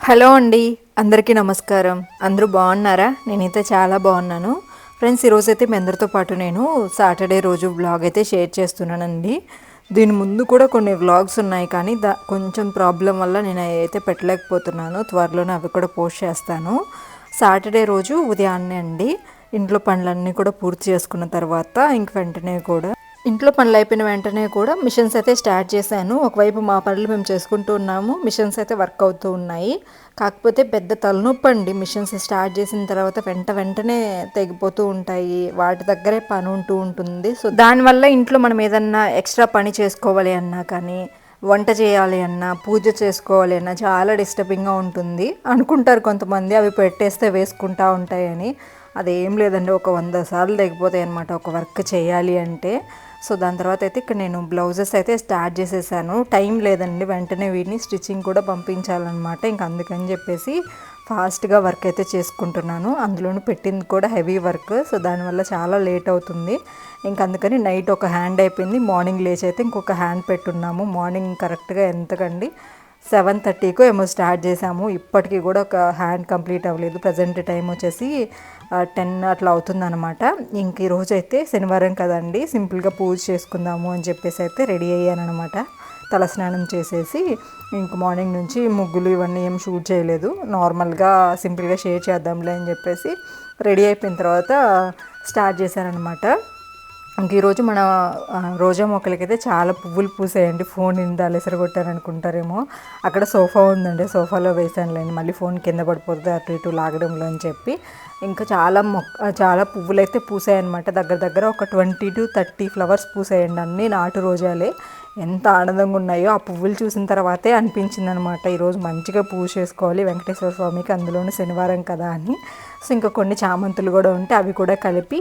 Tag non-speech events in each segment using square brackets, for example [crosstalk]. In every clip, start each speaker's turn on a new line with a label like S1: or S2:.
S1: Hello అండి అందరికీ నమస్కారం. అందరూ బాగున్నారా? నేనైతే చాలా బాగున్నాను. ఫ్రెండ్స్ ఈరోజు అయితే మీ అందరితో పాటు నేను సాటర్డే రోజు వ్లాగ్ అయితే షేర్ చేస్తున్నానండి. దీని ముందు కూడా కొన్ని వ్లాగ్స్ ఉన్నాయి కానీ దా కొంచెం ప్రాబ్లం వల్ల నేను అయితే పెట్టలేకపోతున్నాను. త్వరలోనే అవి కూడా పోస్ట్ చేస్తాను. సాటర్డే రోజు ఉదయాన్నే అండి ఇంట్లో పనులన్నీ కూడా పూర్తి చేసుకున్న తర్వాత ఇంక వెంటనే కూడా ఇంట్లో పనులు అయిపోయిన వెంటనే కూడా మిషన్స్ అయితే స్టార్ట్ చేశాను. ఒకవైపు మా పనులు మేము చేసుకుంటూ ఉన్నాము. మిషన్స్ అయితే వర్క్ అవుతూ ఉన్నాయి. కాకపోతే పెద్ద తలనొప్పి అండి. మిషన్స్ స్టార్ట్ చేసిన తర్వాత వెంట వెంటనే తెగిపోతూ ఉంటాయి. వాటి దగ్గరే పని ఉంటూ ఉంటుంది. సో దానివల్ల ఇంట్లో మనం ఏదన్నా ఎక్స్ట్రా పని చేసుకోవాలి అన్నా కానీ వంట చేయాలి అన్నా పూజ చేసుకోవాలి అన్నా చాలా డిస్టర్బింగ్గా ఉంటుంది. అనుకుంటారు కొంతమంది అవి పెట్టేస్తే వేసుకుంటా ఉంటాయని. అదేం లేదండి. ఒక వంద సార్లు తెగిపోతాయి అనమాట ఒక వర్క్ చేయాలి అంటే. సో దాని తర్వాత అయితే ఇక్కడ నేను బ్లౌజెస్ అయితే స్టార్ట్ చేసేసాను. టైం లేదండి వెంటనే వీటిని స్టిచ్చింగ్ కూడా పంపించాలన్నమాట. ఇంక అందుకని చెప్పేసి ఫాస్ట్గా వర్క్ అయితే చేసుకుంటున్నాను. అందులోనూ పెట్టింది కూడా హెవీ వర్క్ సో దానివల్ల చాలా లేట్ అవుతుంది. ఇంక అందుకని నైట్ ఒక హ్యాండ్ అయిపోయింది. మార్నింగ్ లేచి అయితే ఇంకొక హ్యాండ్ పెట్టున్నాము. మార్నింగ్ కరెక్ట్గా ఎంతకండి? సెవెన్ థర్టీకు ఏమో స్టార్ట్ చేసాము ఇప్పటికీ కూడా ఒక హ్యాండ్ కంప్లీట్ అవ్వలేదు. ప్రజెంట్ టైం వచ్చేసి టెన్ అట్లా అవుతుందన్నమాట. ఇంక ఈరోజు అయితే శనివారం కదండి సింపుల్గా పూజ చేసుకుందాము అని చెప్పేసి అయితే రెడీ అయ్యానమాట తలస్నానం చేసేసి ఇంక మార్నింగ్ నుంచి ముగ్గులు ఇవన్నీ ఏం షూట్ చేయలేదు. నార్మల్గా సింపుల్గా షేర్ చేద్దాంలే అని చెప్పేసి రెడీ అయిపోయిన తర్వాత స్టార్ట్ చేశానమాట ఈరోజు మన రోజా మొక్కలకైతే చాలా పువ్వులు పూసాయండి. ఫోన్ ఇందా కొట్టాను అనుకుంటారేమో అక్కడ సోఫా ఉందండి. సోఫాలో వేసానులేండి మళ్ళీ ఫోన్ కింద పడిపోతుంది అటు ఇటు లాగడంలో అని చెప్పి. ఇంకా చాలా మొక్క చాలా పువ్వులు అయితే పూసాయన్నమాట. దగ్గర దగ్గర ఒక ట్వంటీ టు థర్టీ ఫ్లవర్స్ పూసాయండి అన్నీ నాటు రోజాలే. ఎంత ఆనందంగా ఉన్నాయో. ఆ పువ్వులు చూసిన తర్వాతే అనిపించింది అనమాట ఈరోజు మంచిగా పూజ చేసుకోవాలి. వెంకటేశ్వర స్వామికి అందులోనే శనివారం కదా అని. సో ఇంకా కొన్ని చామంతులు కూడా ఉంటే అవి కూడా కలిపి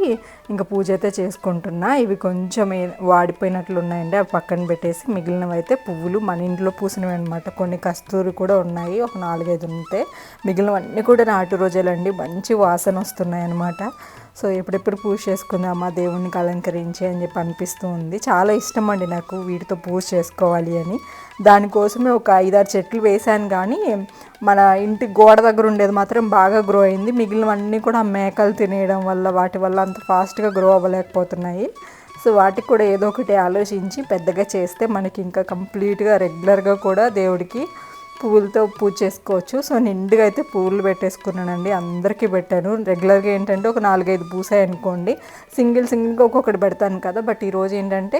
S1: ఇంకా పూజ అయితే చేసుకుంటున్నా. ఇవి కొంచెం వాడిపోయినట్లు ఉన్నాయండి. అవి పక్కన పెట్టేసి మిగిలినవి అయితే పువ్వులు మన ఇంట్లో పూసినవి అనమాట కొన్ని కస్తూరి కూడా ఉన్నాయి. ఒక నాలుగైదు ఉంటే మిగిలినవన్నీ కూడా నాటు రోజులండి. మంచి వాసన వస్తున్నాయి అనమాట సో ఎప్పుడెప్పుడు పూజ చేసుకుందామా దేవుడిని అలంకరించి అని చెప్పి అనిపిస్తూ ఉంది. చాలా ఇష్టం అండి నాకు వీటితో పూజ చేసుకోవాలి అని. దానికోసమే ఒక ఐదారు చెట్లు వేశాను కానీ మన ఇంటి గోడ దగ్గర ఉండేది మాత్రం బాగా గ్రో అయింది. మిగిలినవన్నీ కూడా ఆ మేకలు తినేయడం వల్ల వాటి వల్ల అంత ఫాస్ట్గా గ్రో అవ్వలేకపోతున్నాయి. సో వాటికి కూడా ఏదో ఒకటి ఆలోచించి పెద్దగా చేస్తే మనకి ఇంకా కంప్లీట్గా రెగ్యులర్గా కూడా దేవుడికి పువ్వులతో పూజ చేసుకోవచ్చు. సో నిండుగా అయితే పువ్వులు పెట్టేసుకున్నానండి. అందరికీ పెట్టాను. రెగ్యులర్గా ఏంటంటే ఒక నాలుగైదు పూసాయి అనుకోండి. సింగిల్ సింగిల్గా ఒక్కొక్కటి పెడతాను కదా. బట్ ఈ రోజు ఏంటంటే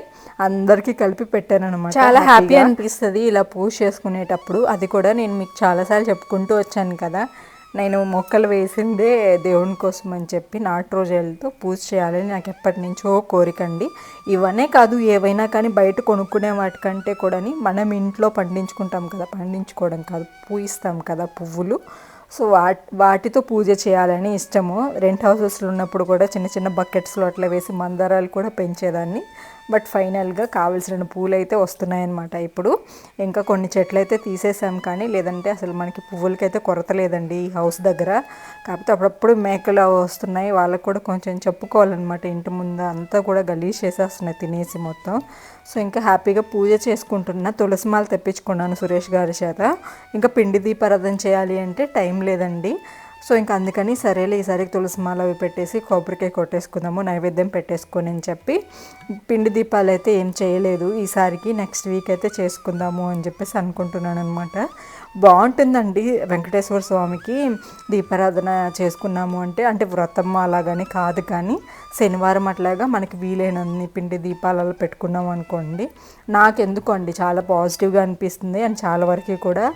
S1: అందరికీ కలిపి పెట్టాను అనమాట చాలా హ్యాపీ అనిపిస్తుంది ఇలా పూజ చేసుకునేటప్పుడు. అది కూడా నేను మీకు చాలాసార్లు చెప్పుకుంటూ వచ్చాను కదా. నేను మొక్కలు వేసిందే దేవుని కోసం అని చెప్పి నాటు పూజ చేయాలని నాకు ఎప్పటి నుంచో కోరికండి ఇవనే కాదు ఏవైనా కానీ బయట కొనుక్కునే వాటికంటే కూడాని మనం ఇంట్లో పండించుకుంటాం కదా పండించుకోవడం కాదు పూయిస్తాం కదా పువ్వులు. సో వాటి వాటితో పూజ చేయాలని ఇష్టము. రెంట్ హౌసెస్లో ఉన్నప్పుడు కూడా చిన్న చిన్న బకెట్స్లో అట్లా వేసి మందారాలు కూడా పెంచేదాన్ని. బట్ ఫైనల్గా కావాల్సిన పూలు అయితే వస్తున్నాయన్నమాట. ఇప్పుడు ఇంకా కొన్ని చెట్లు అయితే తీసేసాం కానీ లేదంటే అసలు మనకి పువ్వులకైతే కొరత లేదండి ఈ హౌస్ దగ్గర. కాకపోతే అప్పుడప్పుడు మేకలు అవి వస్తున్నాయి. వాళ్ళకు కూడా కొంచెం చెప్పుకోవాలన్నమాట. ఇంటి ముందు అంతా కూడా గలీజ్ చేసేస్తున్నాయి తినేసి మొత్తం. సో ఇంకా హ్యాపీగా పూజ చేసుకుంటున్నా. తులసి మాల తెప్పించుకున్నాను సురేష్ గారి చేత. ఇంకా పిండి దీపారాధన చేయాలి అంటే టైం లేదండి. సో ఇంకా అందుకని సరేలే ఈసారికి తులసి మాల అవి పెట్టేసి కొబ్బరికాయ కొట్టేసుకుందాము నైవేద్యం పెట్టేసుకొని అని చెప్పి పిండి దీపాలు అయితే ఏం చేయలేదు. ఈసారికి నెక్స్ట్ వీక్ అయితే చేసుకుందాము అని చెప్పేసి అనుకుంటున్నాను అనమాట బాగుంటుందండి వెంకటేశ్వర స్వామికి దీపారాధన చేసుకున్నాము అంటే అంటే వ్రతం అలాగని కాదు కానీ శనివారం అట్లాగా మనకి వీలైనన్ని పిండి దీపాలలో పెట్టుకున్నాం అనుకోండి నాకెందుకు అండి చాలా పాజిటివ్గా అనిపిస్తుంది. అండ్ చాలా వరకు కూడా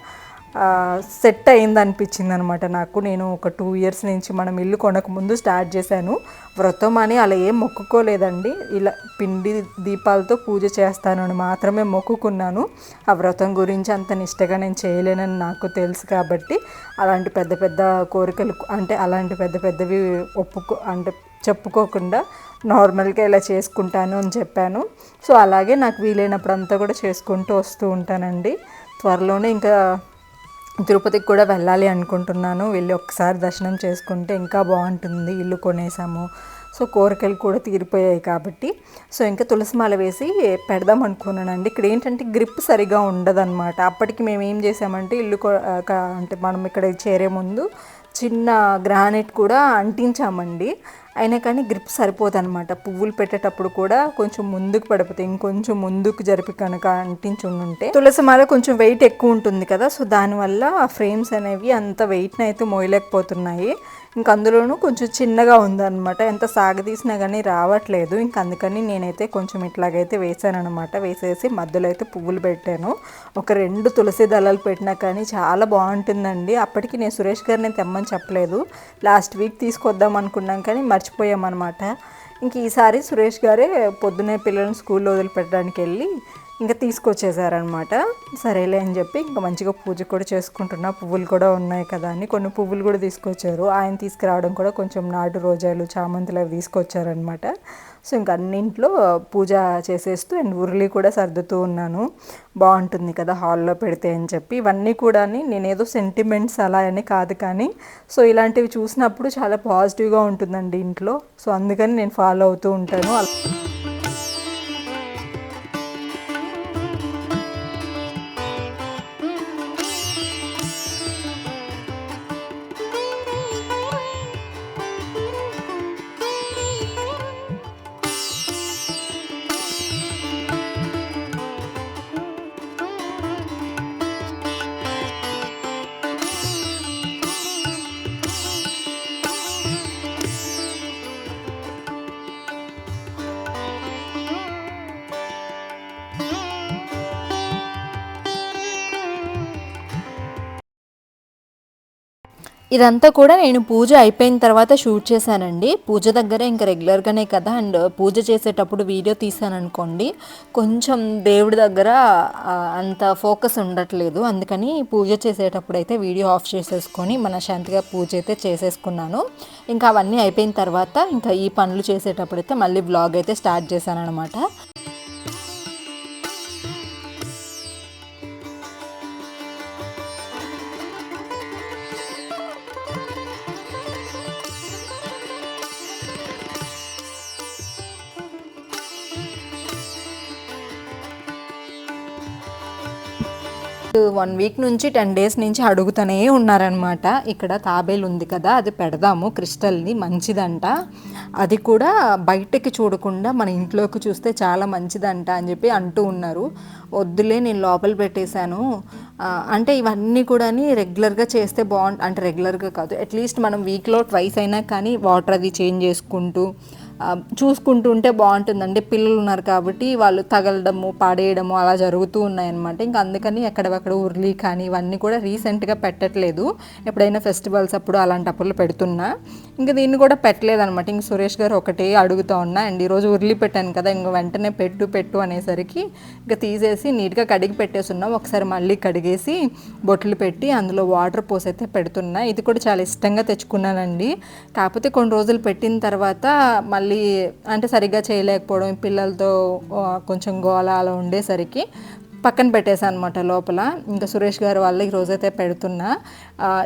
S1: సెట్ అయింది అనిపించింది అనమాట నాకు. నేను ఒక టూ ఇయర్స్ నుంచి మనం ఇల్లు కొనక ముందు స్టార్ట్ చేశాను. వ్రతం అని అలా ఏం మొక్కుకోలేదండి. ఇలా పిండి దీపాలతో పూజ చేస్తాను అని మాత్రమే మొక్కుకున్నాను. ఆ వ్రతం గురించి అంత నిష్టగా నేను చేయలేనని నాకు తెలుసు కాబట్టి అలాంటి పెద్ద పెద్ద కోరికలు అంటే అలాంటి పెద్ద పెద్దవి ఒప్పుకో అంటే చెప్పుకోకుండా నార్మల్గా ఇలా చేసుకుంటాను అని చెప్పాను. సో అలాగే నాకు వీలైనప్పుడు అంతా కూడా చేసుకుంటూ వస్తూ ఉంటానండి. త్వరలోనే ఇంకా తిరుపతికి కూడా వెళ్ళాలి అనుకుంటున్నాను. వెళ్ళి ఒకసారి దర్శనం చేసుకుంటే ఇంకా బాగుంటుంది. ఇల్లు కొనేసాము. సో కోరికలు కూడా తీరిపోయాయి కాబట్టి. సో ఇంకా తులసి మాల వేసి పెడదాం అనుకున్నానండి. ఇక్కడ ఏంటంటే గ్రిప్ సరిగా ఉండదన్నమాట. అప్పటికి మేము ఏం చేసామంటే ఇల్లు అంటే మనం ఇక్కడ చేరే ముందు చిన్న గ్రానైట్ కూడా అంటించామండి. అయినా కానీ గ్రిప్ సరిపోదన్నమాట. పువ్వులు పెట్టేటప్పుడు కూడా కొంచెం ముందుకు పడిపోతే ఇంకొంచెం ముందుకు జరిపి కనుక అంటించి ఉంటే తులసి మాల కొంచెం వెయిట్ ఎక్కువ ఉంటుంది కదా సో దానివల్ల ఆ ఫ్రేమ్స్ అనేవి అంత వెయిట్ని అయితే మోయలేకపోతున్నాయి. ఇంకా అందులోనూ కొంచెం చిన్నగా ఉందన్నమాట. ఎంత సాగదీసినా కానీ రావట్లేదు. ఇంక అందుకని నేనైతే కొంచెం ఇట్లాగైతే వేసానమాట వేసేసి మధ్యలో అయితే పువ్వులు పెట్టాను. ఒక రెండు తులసి దళాలు పెట్టినా కానీ చాలా బాగుంటుందండి. అప్పటికి నేను సురేష్ గారిని తెమ్మని చెప్పలేదు. లాస్ట్ వీక్ తీసుకొద్దాం అనుకున్నాం కానీ మర్చిపోయామన్నమాట. ఇంక ఈసారి సురేష్ గారే పొద్దునే పిల్లల్ని స్కూల్లో వదిలిపెట్టడానికి వెళ్ళి ఇంకా తీసుకొచ్చేసారనమాట సరేలే అని చెప్పి ఇంకా మంచిగా పూజ కూడా చేసుకుంటున్నా. పువ్వులు కూడా ఉన్నాయి కదా అని. కొన్ని పువ్వులు కూడా తీసుకొచ్చారు. ఆయన తీసుకురావడం కూడా కొంచెం నాటు రోజాలు చామంతులు అవి తీసుకొచ్చారనమాట సో ఇంకా అన్నింట్లో పూజ చేసేస్తూ అండ్ ఉర్లి కూడా సర్దుతూ ఉన్నాను. బాగుంటుంది కదా హాల్లో పెడితే అని చెప్పి. ఇవన్నీ కూడా నేనేదో సెంటిమెంట్స్ అలా అని కాదు కానీ సో ఇలాంటివి చూసినప్పుడు చాలా పాజిటివ్గా ఉంటుందండి ఇంట్లో. సో అందుకని నేను ఫాలో అవుతూ ఉంటాను. ఇదంతా కూడా నేను పూజ అయిపోయిన తర్వాత షూట్ చేశానండి. పూజ దగ్గర ఇంకా రెగ్యులర్గానే కదా. అండ్ పూజ చేసేటప్పుడు వీడియో తీసాను అనుకోండి కొంచెం దేవుడి దగ్గర అంత ఫోకస్ ఉండట్లేదు. అందుకని పూజ చేసేటప్పుడు అయితే వీడియో ఆఫ్ చేసేసుకొని మన శాంతిగా పూజ అయితే చేసేసుకున్నాను. ఇంకా అవన్నీ అయిపోయిన తర్వాత ఇంకా ఈ పనులు చేసేటప్పుడు అయితే మళ్ళీ బ్లాగ్ అయితే స్టార్ట్ చేశాను అనమాట వన్ వీక్ నుంచి టెన్ డేస్ నుంచి అడుగుతూనే ఉన్నారనమాట ఇక్కడ తాబేలు ఉంది కదా అది పెడదాము క్రిస్టల్ని మంచిదంట. అది కూడా బయటకి చూడకుండా మన ఇంట్లోకి చూస్తే చాలా మంచిదంట అని చెప్పి అంటూ ఉన్నారు. వద్దులే నేను లోపల పెట్టేశాను. అంటే ఇవన్నీ కూడా రెగ్యులర్గా చేస్తే బాగుంటుంది అంటే రెగ్యులర్గా కాదు అట్లీస్ట్ మనం వీక్లో ట్వైస్ అయినా కానీ వాటర్ అది చేంజ్ చేసుకుంటూ చూసుకుంటుంటే ఉంటే బాగుంటుందండి. పిల్లలు ఉన్నారు కాబట్టి వాళ్ళు తగలడము పాడేయడము అలా జరుగుతూ ఉన్నాయన్నమాట. ఇంకా అందుకని ఎక్కడెక్కడ ఉర్లీ కానీ ఇవన్నీ కూడా రీసెంట్గా పెట్టట్లేదు. ఎప్పుడైనా ఫెస్టివల్స్ అప్పుడు అలాంటప్పుడు పెడుతున్నా. ఇంకా దీన్ని కూడా పెట్టలేదు అనమాట ఇంక సురేష్ గారు ఒకటే అడుగుతూ ఉన్నా అండ్ ఈరోజు ఉర్లి పెట్టాను కదా ఇంక వెంటనే పెట్టు పెట్టు అనేసరికి ఇంకా తీసేసి నీట్గా కడిగి పెట్టేస్తున్నాం ఒకసారి మళ్ళీ కడిగేసి బొట్లు పెట్టి అందులో వాటర్ పోసి అయితే పెడుతున్నా. ఇది కూడా చాలా ఇష్టంగా తెచ్చుకున్నానండి. కాకపోతే కొన్ని రోజులు పెట్టిన తర్వాత మళ్ళీ అంటే సరిగ్గా చేయలేకపోవడం పిల్లలతో కొంచెం గోల అలా ఉండేసరికి పక్కన పెట్టేశాను అనమాట లోపల. ఇంకా సురేష్ గారు వాళ్ళు ఈరోజైతే రోజైతే పెడుతున్నా.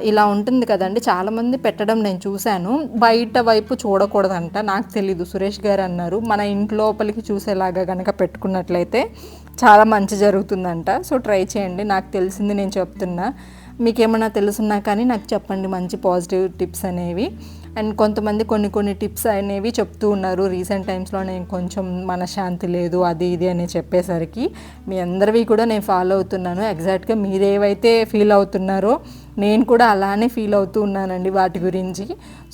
S1: ఇలా ఉంటుంది కదండి. చాలామంది పెట్టడం నేను చూశాను. బయట వైపు చూడకూడదంట. నాకు తెలీదు. సురేష్ గారు అన్నారు. మన ఇంటి లోపలికి చూసేలాగా కనుక పెట్టుకున్నట్లయితే చాలా మంచి జరుగుతుందంట. సో ట్రై చేయండి. నాకు తెలిసింది నేను చెప్తున్నా. మీకేమైనా తెలుసున్నా కానీ నాకు చెప్పండి. మంచి పాజిటివ్ టిప్స్ అనేవి. అండ్ కొంతమంది కొన్ని కొన్ని టిప్స్ అనేవి చెప్తూ ఉన్నారు. రీసెంట్ టైమ్స్లో నేను కొంచెం మనశ్శాంతి లేదు అది ఇది అని చెప్పేసరికి మీ అందరివి కూడా నేను ఫాలో అవుతున్నాను. ఎగ్జాక్ట్గా మీరేవైతే ఫీల్ అవుతున్నారో నేను కూడా అలానే ఫీల్ అవుతూ ఉన్నానండి వాటి గురించి.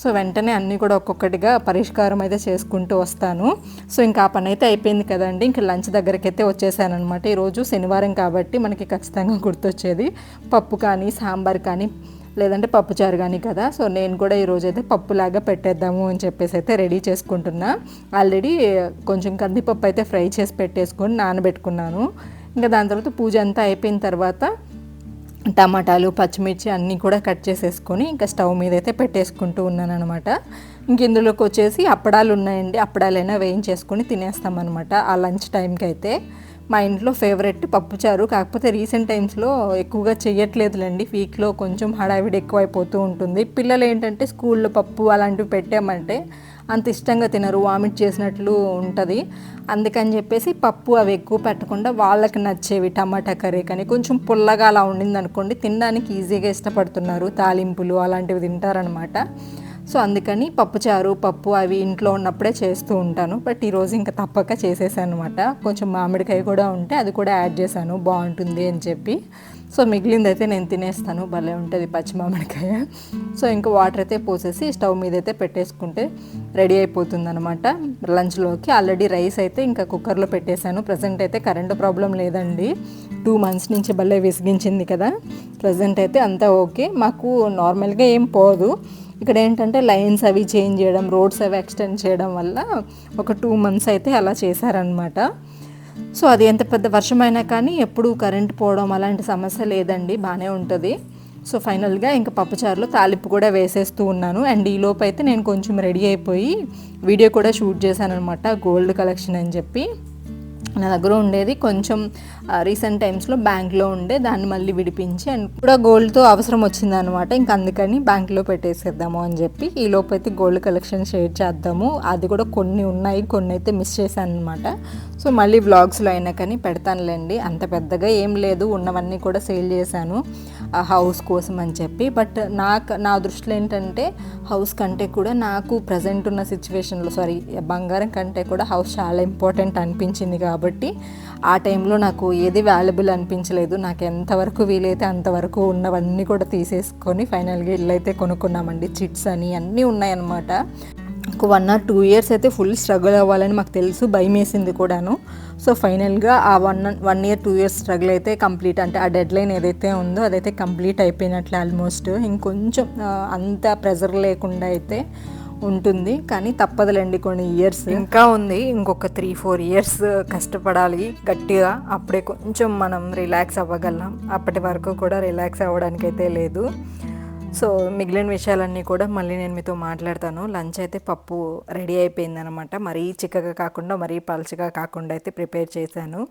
S1: సో వెంటనే అన్నీ కూడా ఒక్కొక్కటిగా పరిష్కారం అయితే చేసుకుంటూ వస్తాను. సో ఇంకా ఆ పని అయితే అయిపోయింది కదండి. ఇంకా లంచ్ దగ్గరికి అయితే ఈరోజు శనివారం కాబట్టి మనకి ఖచ్చితంగా గుర్తొచ్చేది పప్పు కానీ సాంబార్ కానీ లేదంటే పప్పుచారు కానీ కదా. సో నేను కూడా ఈరోజు అయితే పప్పులాగా పెట్టేద్దాము అని చెప్పేసి అయితే రెడీ చేసుకుంటున్నా. ఆల్రెడీ కొంచెం కందిపప్పు అయితే ఫ్రై చేసి పెట్టేసుకొని నానబెట్టుకున్నాను. ఇంకా దాని తర్వాత పూజ అంతా అయిపోయిన తర్వాత టమాటాలు పచ్చిమిర్చి అన్నీ కూడా కట్ చేసేసుకొని ఇంకా స్టవ్ మీద అయితే పెట్టేసుకుంటూ ఉన్నాను అనమాట ఇంక ఇందులోకి వచ్చేసి అప్పడాలు ఉన్నాయండి. అప్పడాలైనా వేయించేసుకొని తినేస్తామన్నమాట ఆ లంచ్ టైంకి అయితే. మా ఇంట్లో ఫేవరెట్ పప్పుచారు కాకపోతే రీసెంట్ టైమ్స్లో ఎక్కువగా చేయట్లేదులేండి వీక్లో కొంచెం హడావిడి ఎక్కువైపోతూ ఉంటుంది. పిల్లలు ఏంటంటే స్కూల్లో పప్పు అలాంటివి పెట్టామంటే అంత ఇష్టంగా తినరు వామిట్ చేసినట్లు ఉంటుంది. అందుకని చెప్పేసి పప్పు అవి ఎక్కువ పెట్టకుండా వాళ్ళకి నచ్చేవి టమాటా కర్రీ కానీ కొంచెం పుల్లగా అలా ఉండింది అనుకోండి తినడానికి ఈజీగా ఇష్టపడుతున్నారు. తాలింపులు అలాంటివి తింటారనమాట. సో అందుకని పప్పుచారు పప్పు అవి ఇంట్లో ఉన్నప్పుడే చేస్తూ ఉంటాను. బట్ ఈరోజు ఇంకా తప్పక చేసేసాను అనమాట కొంచెం మామిడికాయ కూడా ఉంటే అది కూడా యాడ్ చేశాను. బాగుంటుంది అని చెప్పి. సో మిగిలింది అయితే నేను తినేస్తాను. భలే ఉంటుంది పచ్చి మామిడికాయ. సో ఇంకా వాటర్ అయితే పోసేసి స్టవ్ మీద అయితే పెట్టేసుకుంటే రెడీ అయిపోతుంది అనమాట లంచ్లోకి ఆల్రెడీ రైస్ అయితే ఇంకా కుక్కర్లో పెట్టేశాను. ప్రజెంట్ అయితే కరెంటు ప్రాబ్లం లేదండి. టూ మంత్స్ నుంచి భలే విసిగించింది కదా. ప్రజెంట్ అయితే అంతా ఓకే. మాకు నార్మల్గా ఏం పోదు. ఇక్కడ ఏంటంటే లైన్స్ అవి చేంజ్ చేయడం రోడ్స్ అవి ఎక్స్టెండ్ చేయడం వల్ల ఒక టూ మంత్స్ అయితే అలా చేశారనమాట సో అది ఎంత పెద్ద వర్షమైనా కానీ ఎప్పుడు కరెంట్ పోవడం అలాంటి సమస్య లేదండి బాగానే ఉంటుంది. సో ఫైనల్గా ఇంకా పప్పుచారులో తాలింపు కూడా వేసేస్తూ ఉన్నాను. అండ్ ఈ లోపు అయితే నేను కొంచెం రెడీ అయిపోయి వీడియో కూడా షూట్ చేశాను అనమాట గోల్డ్ కలెక్షన్ అని చెప్పి. నా దగ్గర ఉండేది. కొంచెం రీసెంట్ టైమ్స్లో బ్యాంక్లో ఉండే దాన్ని మళ్ళీ విడిపించి అండ్ కూడా గోల్డ్తో అవసరం వచ్చిందనమాట ఇంక అందుకని బ్యాంక్లో పెట్టేసేద్దాము అని చెప్పి ఈ లోపైతే గోల్డ్ కలెక్షన్ షేర్ చేద్దాము. అది కూడా కొన్ని ఉన్నాయి కొన్ని అయితే మిస్ చేశాను అనమాట సో మళ్ళీ వ్లాగ్స్లో అయినా కానీ పెడతానులేండి. అంత పెద్దగా ఏం లేదు. ఉన్నవన్నీ కూడా సేల్ చేశాను. హౌస్ కోసం అని చెప్పి. బట్ నాకు నా దృష్టిలో ఏంటంటే హౌస్ కంటే కూడా నాకు ప్రజెంట్ ఉన్న సిచ్యువేషన్లో సారీ బంగారం కంటే కూడా హౌస్ చాలా ఇంపార్టెంట్ అనిపించింది కాబట్టి ఆ టైంలో నాకు ఏది వాల్యుబుల్ అనిపించలేదు. నాకు ఎంతవరకు వీలైతే అంతవరకు ఉన్నవన్నీ కూడా తీసేసుకొని ఫైనల్గా ఇల్లు అయితే కొనుక్కున్నామండి. చిట్స్ అని అన్నీ ఉన్నాయన్నమాట. ఒక వన్ ఆర్ టూ ఇయర్స్ అయితే ఫుల్ స్ట్రగుల్ అవ్వాలని మాకు తెలుసు భయం వేసింది కూడాను. సో ఫైనల్గా ఆ one one year two years struggle అయితే కంప్లీట్ అంటే ఆ డెడ్ లైన్ ఏదైతే ఉందో అదైతే కంప్లీట్ అయిపోయినట్లు ఆల్మోస్ట్ ఇంకొంచెం అంత ప్రెజర్ లేకుండా అయితే ఉంటుంది. కానీ తప్పదులేండి కొన్ని ఇయర్స్ ఇంకా ఉంది. ఇంకొక త్రీ ఫోర్ ఇయర్స్ కష్టపడాలి గట్టిగా. అప్పుడే కొంచెం మనం రిలాక్స్ అవ్వగలం. అప్పటి వరకు కూడా రిలాక్స్ అవ్వడానికి అయితే లేదు. సో మిగిలిన విషయాలన్నీ కూడా మళ్ళీ నేను మీతో మాట్లాడతాను. లంచ్ అయితే పప్పు రెడీ అయిపోయిందనమాట మరీ చిక్కగా కాకుండా మరీ పలచగా కాకుండా అయితే ప్రిపేర్ చేశాను.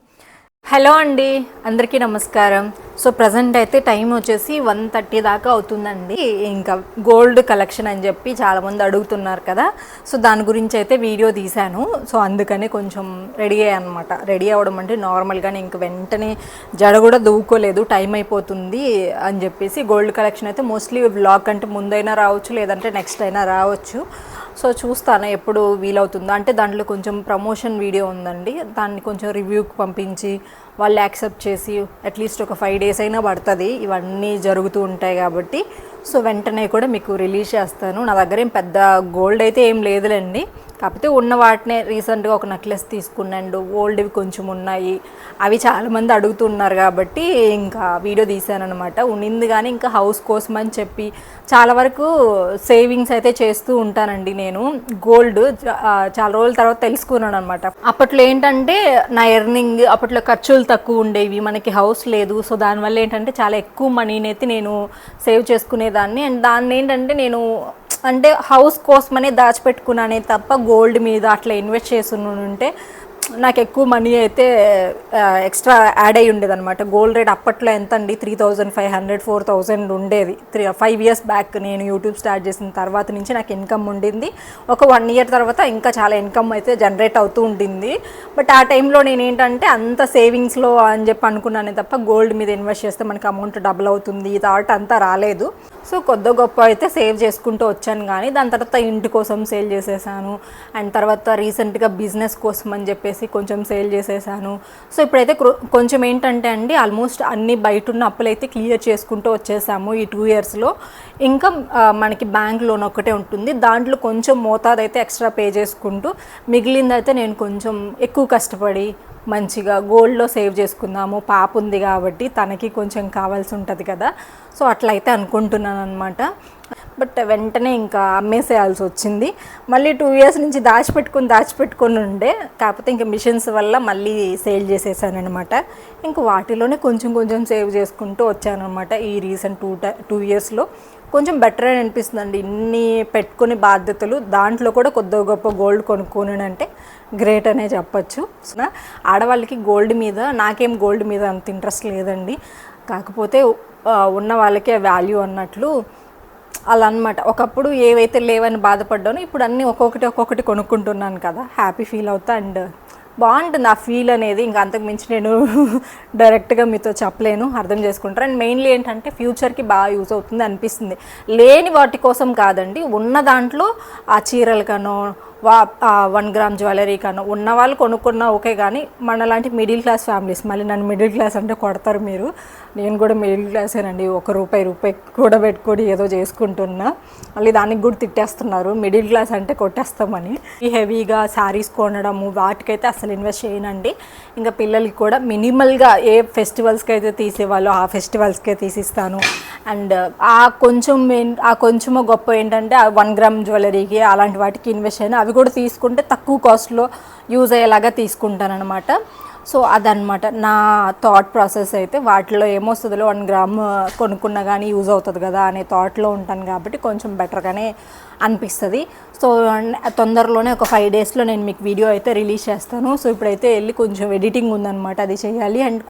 S1: హలో అండి అందరికీ నమస్కారం. సో ప్రజెంట్ అయితే టైం వచ్చేసి వన్ థర్టీ దాకా అవుతుందండి. ఇంకా గోల్డ్ కలెక్షన్ అని చెప్పి చాలామంది అడుగుతున్నారు కదా. సో దాని గురించి అయితే వీడియో తీశాను. సో అందుకని కొంచెం రెడీ అయ్యాను అనమాట రెడీ అవ్వడం అంటే నార్మల్గానే ఇంక వెంటనే జడ కూడా దువ్వుకోలేదు టైం అయిపోతుంది అని చెప్పేసి గోల్డ్ కలెక్షన్ అయితే మోస్ట్లీ వ్లాగ్ అంటే ముందైనా రావచ్చు లేదంటే నెక్స్ట్ అయినా రావచ్చు. సో చూస్తాను ఎప్పుడు వీలవుతుందో. అంటే దాంట్లో కొంచెం ప్రమోషన్ వీడియో ఉందండి. దాన్ని కొంచెం రివ్యూకి పంపించి వాళ్ళు యాక్సెప్ట్ చేసి అట్లీస్ట్ ఒక ఫైవ్ డేస్ అయినా పడుతుంది. ఇవన్నీ జరుగుతూ ఉంటాయి కాబట్టి. సో వెంటనే కూడా మీకు రిలీజ్ చేస్తాను. నా దగ్గర ఏం పెద్ద గోల్డ్ అయితే ఏం లేదులేండి. కాకపోతే ఉన్న వాటినే రీసెంట్గా ఒక నెక్లెస్ తీసుకున్నాండు ఓల్డ్వి కొంచెం ఉన్నాయి. అవి చాలామంది అడుగుతున్నారు కాబట్టి ఇంకా వీడియో తీశానమాట ఉన్నింది కానీ ఇంకా హౌస్ కోసం అని చెప్పి చాలా వరకు సేవింగ్స్ అయితే చేస్తూ ఉంటానండి నేను. గోల్డ్ చాలా రోజుల తర్వాత తెలుసుకున్నాను అనమాట అప్పట్లో ఏంటంటే నా ఎర్నింగ్ అప్పట్లో ఖర్చులు తక్కువ ఉండేవి మనకి హౌస్ లేదు. సో దానివల్ల ఏంటంటే చాలా ఎక్కువ మనీని అయితే నేను సేవ్ చేసుకునేదాన్ని. అండ్ దాన్ని ఏంటంటే నేను అంటే హౌస్ కోసమనే దాచిపెట్టుకున్నానే తప్ప గోల్డ్ మీద అట్లా ఇన్వెస్ట్ చేసి ఉంటే నాకు ఎక్కువ మనీ అయితే ఎక్స్ట్రా యాడ్ అయ్యి ఉండేది అనమాట గోల్డ్ రేట్ అప్పట్లో ఎంత అండి three thousand five hundred four thousand ఉండేది. త్రీ ఫైవ్ ఇయర్స్ బ్యాక్ నేను యూట్యూబ్ స్టార్ట్ చేసిన తర్వాత నుంచి నాకు ఇన్కమ్ ఉండింది. ఒక వన్ ఇయర్ తర్వాత ఇంకా చాలా ఇన్కమ్ అయితే జనరేట్ అవుతూ ఉండింది. బట్ ఆ టైంలో నేను ఏంటంటే అంత సేవింగ్స్లో అని చెప్పి అనుకున్నానే తప్ప గోల్డ్ మీద ఇన్వెస్ట్ చేస్తే మనకి అమౌంట్ డబుల్ అవుతుంది. ఈ థాట్ అంతా రాలేదు. సో కొద్ది గొప్ప అయితే సేవ్ చేసుకుంటూ వచ్చాను కానీ దాని తర్వాత ఇంటి కోసం సేల్ చేసేసాను. అండ్ తర్వాత రీసెంట్గా బిజినెస్ కోసం అని చెప్పేసి కొంచెం సేల్ చేసేసాను. సో ఇప్పుడైతే క్రో- కొంచెం ఏంటంటే అండి ఆల్మోస్ట్ అన్ని బయట ఉన్న అప్పులు అయితే క్లియర్ చేసుకుంటూ వచ్చేసాము ఈ టూ ఇయర్స్లో ఇంకా మనకి బ్యాంక్ లోన్ ఒకటే ఉంటుంది. దాంట్లో కొంచెం మోతాదు అయితే ఎక్స్ట్రా పే చేసుకుంటూ మిగిలిందైతే నేను కొంచెం ఎక్కువ కష్టపడి మంచిగా గోల్డ్లో సేవ్ చేసుకుందాము పాప ఉంది కాబట్టి తనకి కొంచెం కావాల్సి ఉంటుంది కదా. సో అట్లయితే అనుకుంటున్నాను అనమాట బట్ వెంటనే ఇంకా అమ్మేసేయాల్సి వచ్చింది. మళ్ళీ టూ ఇయర్స్ నుంచి దాచిపెట్టుకొని దాచిపెట్టుకొని ఉండే. కాకపోతే ఇంకా మిషన్స్ వల్ల మళ్ళీ సేల్ చేసేసానమాట ఇంకా వాటిలోనే కొంచెం కొంచెం సేవ్ చేసుకుంటూ వచ్చానమాట ఈ రీసెంట్ టూ టూ ఇయర్స్లో కొంచెం బెటర్ అని అనిపిస్తుందండి. ఇన్ని పెట్టుకునే బాధ్యతలు దాంట్లో కూడా కొద్దిగా గొప్ప గోల్డ్ కొనుక్కోను అంటే గ్రేట్ అనే చెప్పచ్చు. ఆడవాళ్ళకి గోల్డ్ మీద నాకేం గోల్డ్ మీద అంత ఇంట్రెస్ట్ లేదండి. కాకపోతే ఉన్న వాళ్ళకే వాల్యూ అన్నట్లు అలా అనమాట ఒకప్పుడు ఏవైతే లేవని బాధపడ్డానో ఇప్పుడు అన్నీ ఒక్కొక్కటి ఒక్కొక్కటి కొనుక్కుంటున్నాను కదా. హ్యాపీ ఫీల్ అవుతా అండ్ బాగుంటుంది ఆ ఫీల్ అనేది. ఇంకా అంతకు మించి నేను [laughs] డైరెక్ట్గా మీతో చెప్పలేను అర్థం చేసుకుంటారు. అండ్ మెయిన్లీ ఏంటంటే ఫ్యూచర్కి బాగా యూజ్ అవుతుంది అనిపిస్తుంది. లేని వాటి కోసం కాదండి ఉన్న దాంట్లో ఆ చీరలకనో వా వన్ గ్రామ్ జ్యువెలరీ కాను ఉన్న వాళ్ళు కొనుక్కున్నా ఓకే కానీ మనలాంటి మిడిల్ క్లాస్ ఫ్యామిలీస్ మళ్ళీ నన్ను మిడిల్ క్లాస్ అంటే కొడతారు మీరు. నేను కూడా మిడిల్ క్లాసేనండి ఒక రూపాయి రూపాయి కూడా పెట్టుకొని ఏదో చేసుకుంటున్నా. మళ్ళీ దానికి కూడా తిట్టేస్తున్నారు మిడిల్ క్లాస్ అంటే కొట్టేస్తామని. ఈ హెవీగా శారీస్ కొనడము వాటికైతే అసలు ఇన్వెస్ట్ చేయనండి. ఇంకా పిల్లలకి కూడా మినిమల్గా ఏ ఫెస్టివల్స్కి అయితే తీసేవాళ్ళో ఆ ఫెస్టివల్స్కే తీసిస్తాను. అండ్ ఆ కొంచెం ఆ కొంచెమో గొప్ప ఏంటంటే ఆ వన్ గ్రామ్ జ్యువెలరీకి అలాంటి వాటికి ఇన్వెస్ట్ అయినా అవి కూడా తీసుకుంటే తక్కువ కాస్ట్లో యూజ్ అయ్యేలాగా తీసుకుంటానమాట సో అదనమాట నా థాట్ ప్రాసెస్ అయితే వాటిలో ఏమొస్తుందో వన్ గ్రామ్ కొనుక్కున్నా కానీ యూజ్ అవుతుంది కదా అనే థాట్లో ఉంటాను కాబట్టి కొంచెం బెటర్గానే అనిపిస్తుంది. సో తొందరలోనే ఒక ఫైవ్ డేస్లో నేను మీకు వీడియో అయితే రిలీజ్ చేస్తాను. సో ఇప్పుడైతే వెళ్ళి కొంచెం ఎడిటింగ్ ఉందన్నమాట అది చేయాలి. అండ్